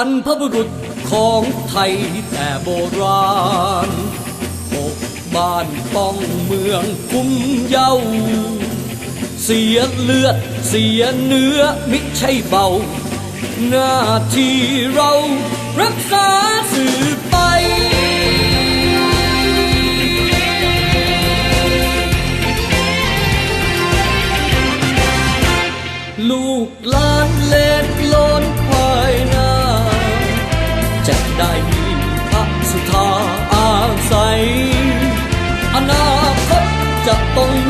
รรพบุรุษของไทยแต่โบราณปกบ้านป้องเมืองคุ้มเยาเสียเลือดเสียเนื้อมิใช่เบา หน้าที่เรารักษา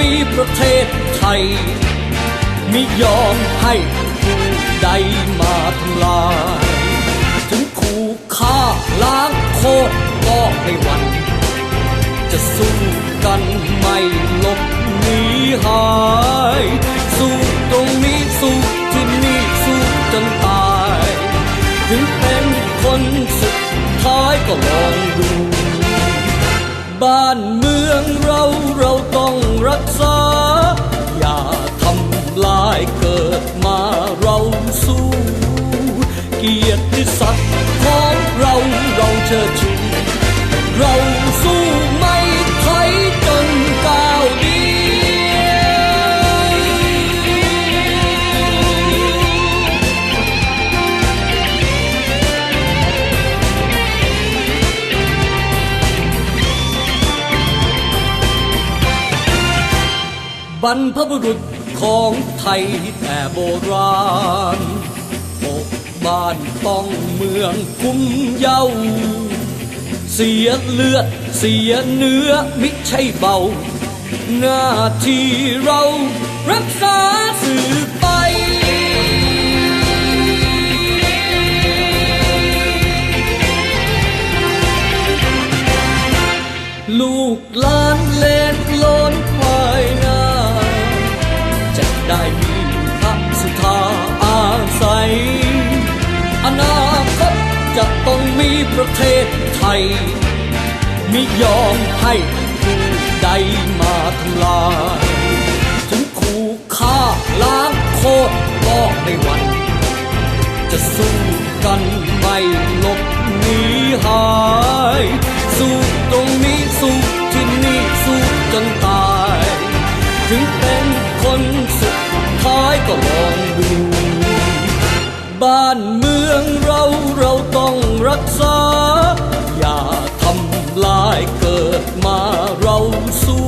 มีประเทศไทยมิยอมให้ผู้ใดมาทำลาย ถึงขู่ฆ่าล้างโคตรก็ไม่หวั่นจะสู้กันไม่หลบหนีหาย สู้ตรงนี้สู้ที่นี่สู้จนตาย ถึงเป็นคนสุดท้ายก็ลองดู บ้านเมืองเราเราต้องรักษา อย่าทำลายเกิดมาเราสู้ เกียรติศักดิ์ของเราเราเชิดชู รรพบุรุษของไทยแต่โบราณปกบ้านป้องเมืองคุ้มเยาเสียเลือดเสียเนื้อมิใช่เบา หน้าที่เรารักษาสืบไปลูกหลานเล ได้มีพระสุธาอาศัย อนาคตจะต้องมีประเทศไทย มิยอมให้ผู้ใดมาทำลาย ถึงขู่ฆ่าล้างโคตรก็ไม่หวั่นจะสู้กันไม่หลบหนีหาย สู้ตรงนี้สู้ที่นี่สู้จนตาย ถึงเป็น คนสุดท้ายก็ลองดู บ้านเมืองเราเราต้องรักษา อย่าทำลายเกิดมาเราสู้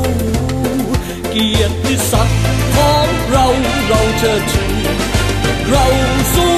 เกียรติศักดิ์ของเราเราเชิดชูเราสู้